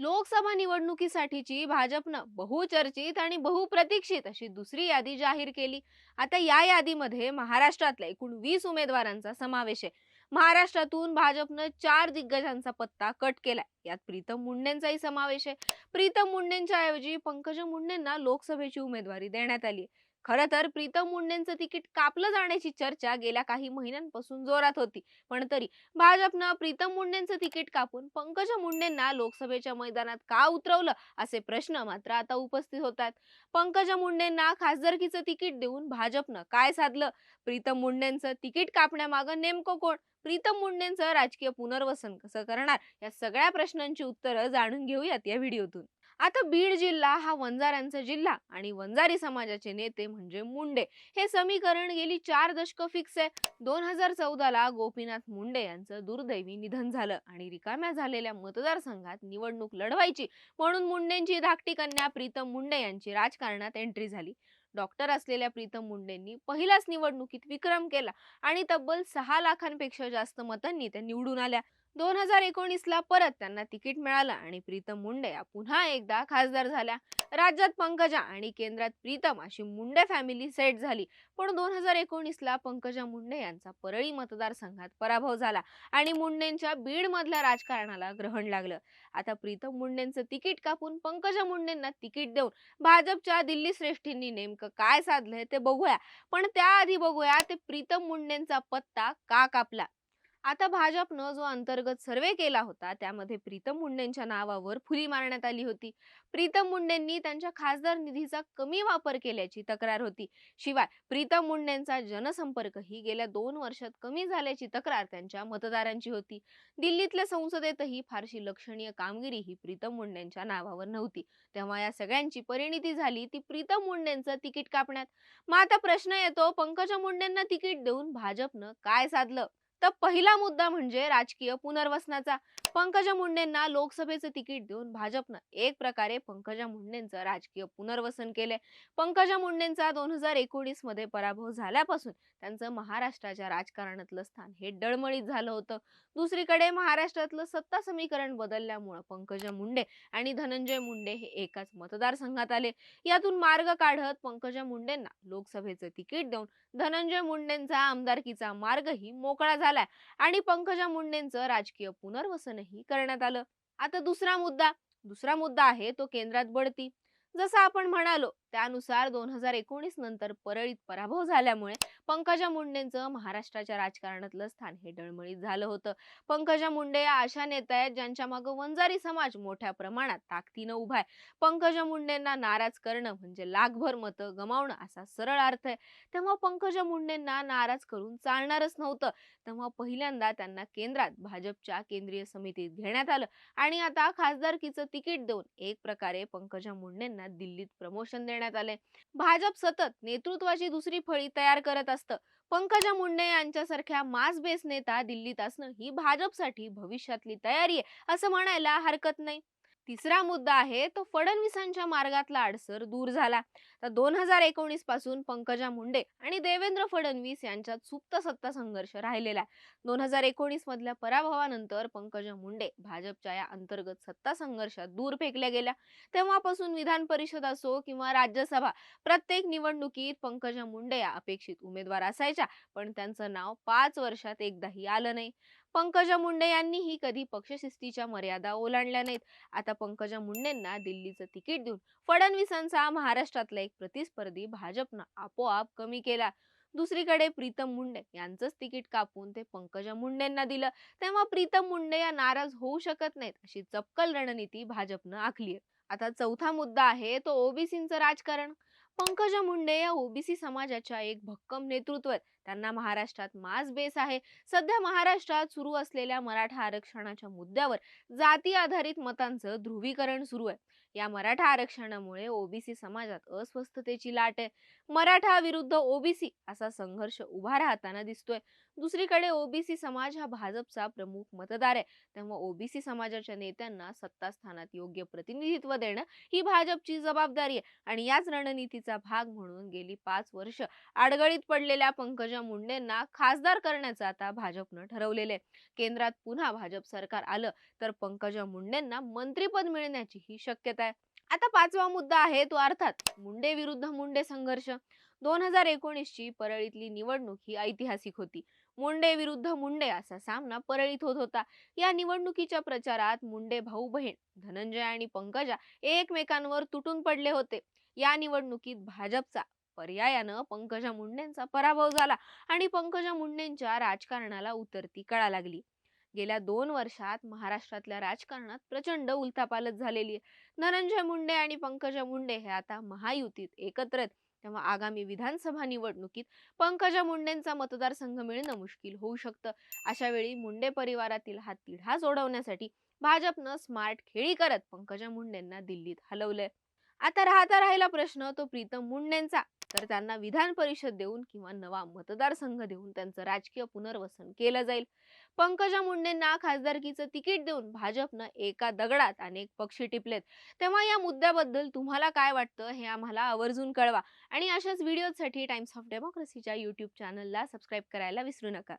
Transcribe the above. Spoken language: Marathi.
लोकसभा निवडणुकीसाठीची भाजपनं बहुचर्चित आणि बहुप्रतीक्षित अशी दुसरी यादी जाहीर केली. आता या यादीमध्ये महाराष्ट्रातल्या एकूण वीस उमेदवारांचा समावेश आहे. महाराष्ट्रातून भाजपनं चार दिग्गजांचा पत्ता कट केलाय. यात प्रीतम मुंडेंचाही समावेश आहे. प्रीतम मुंडेंच्या ऐवजी पंकजा मुंडेंना लोकसभेची उमेदवारी देण्यात आली आहे. खरं तर प्रीतम मुंडेंचं तिकीट कापलं जाण्याची चर्चा गेल्या काही महिन्यांपासून जोरात होती. पण तरी भाजपनं प्रीतम मुंडेंचं तिकीट कापून पंकजा मुंडेंना लोकसभेच्या मैदानात का उतरवलं असे प्रश्न मात्र आता उपस्थित होतात. पंकजा मुंडेंना खासदारकीचं तिकीट देऊन भाजपनं काय साधलं? प्रीतम मुंडेंचं तिकीट कापण्यामागं नेमकं कोण? प्रीतम मुंडेंचं राजकीय पुनर्वसन कसं करणार? या सगळ्या प्रश्नांची उत्तरं जाणून घेऊयात या व्हिडिओतून. आता बीड जिल्हा हा वंजाऱ्यांचा जिल्हा आणि वंजारी समाजाचे नेते म्हणजे मुंडे. हे समीकरण गेली चार दशक फिक्स आहे. दोन हजार चौदाला गोपीनाथ मुंडे यांचं दुर्दैवी निधन झालं आणि रिकाम्या झालेल्या मतदारसंघात निवडणूक लढवायची म्हणून मुंडेंची धाकटी कन्या प्रीतम मुंडे यांची राजकारणात एंट्री झाली. डॉक्टर असलेल्या प्रीतम मुंडेंनी पहिल्याच निवडणुकीत विक्रम केला आणि तब्बल सहा लाखांपेक्षा जास्त मतांनी त्या निवडून आल्या. दोन हजार एकोणीसला परत त्यांना तिकीट मिळालं आणि प्रीतम मुंडे या पुन्हा एकदा खासदार झाल्या. राज्यात पंकजा आणि केंद्रात प्रीतम अशी मुंडे फॅमिली सेट झाली. पण दोन हजार एकोणीसला पंकजा मुंडे यांचा परळी मतदारसंघात पराभव झाला आणि मुंडेंच्या बीडमधल्या राजकारणाला ग्रहण लागलं. आता प्रीतम मुंडेंचं तिकीट कापून पंकजा मुंडेंना तिकीट देऊन भाजपच्या दिल्ली श्रेष्ठींनी नेमकं काय साधलंय ते बघूया. पण त्याआधी बघूया ते प्रीतम मुंडेंचा पत्ता का कापला? आता भाजपनं जो अंतर्गत सर्वे केला होता त्यामध्ये प्रीतम मुंडेंच्या नावावर फुली मारण्यात आली होती. प्रीतम मुंडेंनी त्यांच्या खासदार निधीचा कमी वापर केल्याची तक्रार होती. शिवाय प्रीतम मुंडेंचा जनसंपर्कही गेल्या दोन वर्षात कमी झाल्याची तक्रार त्यांच्या मतदारांची होती. दिल्लीतल्या संसदेतही फारशी लक्षणीय कामगिरी ही प्रीतम मुंडेंच्या नावावर नव्हती. तेव्हा या सगळ्यांची परिणिती झाली ती प्रीतम मुंडेंचं तिकीट कापण्यात. मग आता प्रश्न येतो पंकजा मुंडेंना तिकीट देऊन भाजपनं काय साधलं? तर पहिला मुद्दा म्हणजे राजकीय पुनर्वसनाचा. पंकजा मुंडेंना लोकसभेचं तिकीट देऊन भाजपनं एक प्रकारे पंकजा मुंडेंचं राजकीय पुनर्वसन केलंय. पंकजा मुंडेंचा दोन हजार एकोणीसमध्ये पराभव झाल्यापासून त्यांचं महाराष्ट्राच्या राजकारणातलं स्थान हे डळमळीत झालं होतं. दुसरीकडे महाराष्ट्रातलं सत्ता समीकरण बदलल्यामुळं पंकजा मुंडे आणि धनंजय मुंडे हे एकाच मतदारसंघात आले. यातून मार्ग काढत पंकजा मुंडेंना लोकसभेचं तिकीट देऊन धनंजय मुंडेंचा आमदारकीचा मार्गही मोकळा झालाय आणि पंकजा मुंडेंचं राजकीय पुनर्वसन पुनर्वसनही करण्यात आलं. आता दुसरा मुद्दा दुसरा मुद्दा आहे तो केंद्रात बढती. जसं आपण म्हणालो त्यानुसार दोन हजार एकोणीस नंतर परळीत पराभव झाल्यामुळे पंकजा मुंडेंचं महाराष्ट्राच्या राजकारणातलं स्थान हे डळमळीत झालं होतं. पंकजा मुंडे या अशा नेत्या आहेत ज्यांच्या मागे वंजारी समाज मोठ्या प्रमाणात ताकदीनं उभा आहे. पंकजा मुंडेंना नाराज करणं म्हणजे लाखभर मतं गमावणं असा सरळ अर्थ आहे. तेव्हा पंकजा मुंडेंना नाराज करून चालणारच नव्हतं. तेव्हा पहिल्यांदा त्यांना केंद्रात भाजपच्या केंद्रीय समितीत घेण्यात आलं. आणि आता खासदारकीचं तिकीट देऊन एक प्रकारे पंकजा मुंडेंना दिल्लीत प्रमोशन देण्यात आले. भाजप सतत नेतृत्वाची दुसरी फळी तयार करत असतं. पंकजा मुंडे यांच्यासारख्या मास बेस नेता दिल्लीत असणं ही भाजपसाठी भविष्यातली तयारी आहे असं म्हणायला हरकत नाही. तिसरा मुद्दा आहे तो फडणवीसांच्या मार्गातला अडसर दूर झाला. तर दोन हजार एकोणीसपासून पंकजा मुंडे आणि देवेंद्र फडणवीस यांच्यात सुप्त सत्ता संघर्ष राहिलेला आहे. दोन हजार एकोणीस मधल्या पराभवानंतर पंकजा मुंडे भाजपच्या या अंतर्गत सत्ता संघर्षात दूर फेकल्या गेल्या. तेव्हापासून विधान परिषद असो किंवा राज्यसभा प्रत्येक निवडणुकीत पंकजा मुंडे या अपेक्षित उमेदवार असायच्या पण त्यांचं नाव पाच वर्षात एकदाही आलं नाही. पंकजा मुंडे यांनीही कधी पक्षशिस्तीच्या मर्यादा ओलांडल्या नाहीत. आता पंकजा मुंडेंना दिल्लीचं तिकीट देऊन फडणवीसांचा महाराष्ट्रातला एक प्रतिस्पर्धी भाजपनं आपोआप कमी केला. दुसरीकडे प्रीतम मुंडे यांचंच तिकीट कापून ते पंकजा मुंडेंना दिलं. तेव्हा प्रीतम मुंडे या नाराज होऊ शकत नाहीत अशी चपकल रणनीती भाजपनं आखली आता चौथा मुद्दा आहे तो ओबीसींचं राजकारण. पंकजा मुंडे या ओबीसी समाजाच्या एक भक्कम नेतृत्व आहेत त्यांना महाराष्ट्रात मास बेस आहे. सध्या महाराष्ट्रात सुरू असलेल्या मराठा आरक्षणाच्या मुद्द्यावर जाती आधारित मतांचं ध्रुवीकरण सुरू आहे. या मराठा आरक्षणामुळे ओबीसी समाजात अस्वस्थतेची लाट आहे. मराठा विरुद्ध ओबीसी असा संघर्ष उभा राहताना दिसतोय. दुसरीकडे ओबीसी समाज हा भाजपचा प्रमुख मतदार आहे. तेव्हा ओबीसी समाजाच्या नेत्यांना सत्तास्थानात योग्य प्रतिनिधित्व देणं ही भाजपची जबाबदारी आहे. आणि याच रणनीतीचा भाग म्हणून गेली पाच वर्ष आडगळीत पडलेल्या पंकजा पंकजा मुंडेंना खासदार करण्याचं आता भाजपनं ठरवलेलं आहे. केंद्रात पुन्हा भाजप सरकार आलं तर पंकजा मुंडेंना मंत्रीपद मिळण्याची ही शक्यता करत आहे. आता पाचवा मुद्दा आहे तो अर्थात मुंडे विरुद्ध मुंडे संघर्ष. दोन हजार एकोणीसची परळीतली निवडणूक ही ऐतिहासिक होती. मुंडे विरुद्ध मुंडे असा सामना परळीत होत होता. या निवडणुकीच्या प्रचारात मुंडे भाऊ बहीण धनंजय आणि पंकजा एकमेकांवर तुटून पडले होते. या निवडणुकीत भाजपचा पर्यायानं पंकजा मुंडेंचा पराभव झाला आणि पंकजा मुंडेंच्या राजकारणाला उतरती कळा लागली. गेल्या दोन वर्षात महाराष्ट्रातल्या राजकारणात प्रचंड उलथापालथ झालेली आहे. धनंजय मुंडे आणि पंकजा मुंडे हे आता महायुतीत एकत्र तेव्हा आगामी विधानसभा निवडणुकीत पंकजा मुंडेंचा मतदारसंघ मिळणं मुश्किल होऊ शकतं. अशा वेळी मुंडे परिवारातील हा तिढा सोडवण्यासाठी भाजपनं स्मार्ट खेळी करत पंकजा मुंडेंना दिल्लीत हलवलंय. आता राहता राहिला प्रश्न तो प्रीतम मुंडेंचा. तर त्यांना विधान परिषद देऊन किंवा नवा मतदारसंघ देऊन त्यांचं राजकीय पुनर्वसन केलं जाईल. पंकजा मुंडेंना खासदारकीचं तिकीट देऊन भाजपनं एका दगडात अनेक पक्षी टिपलेत. तेव्हा या मुद्द्याबद्दल तुम्हाला काय वाटतं हे आम्हाला आवर्जून कळवा. आणि अशाच व्हिडिओसाठी टाइम्स ऑफ डेमोक्रेसीच्या युट्यूब चॅनलला सबस्क्राईब करायला विसरू नका.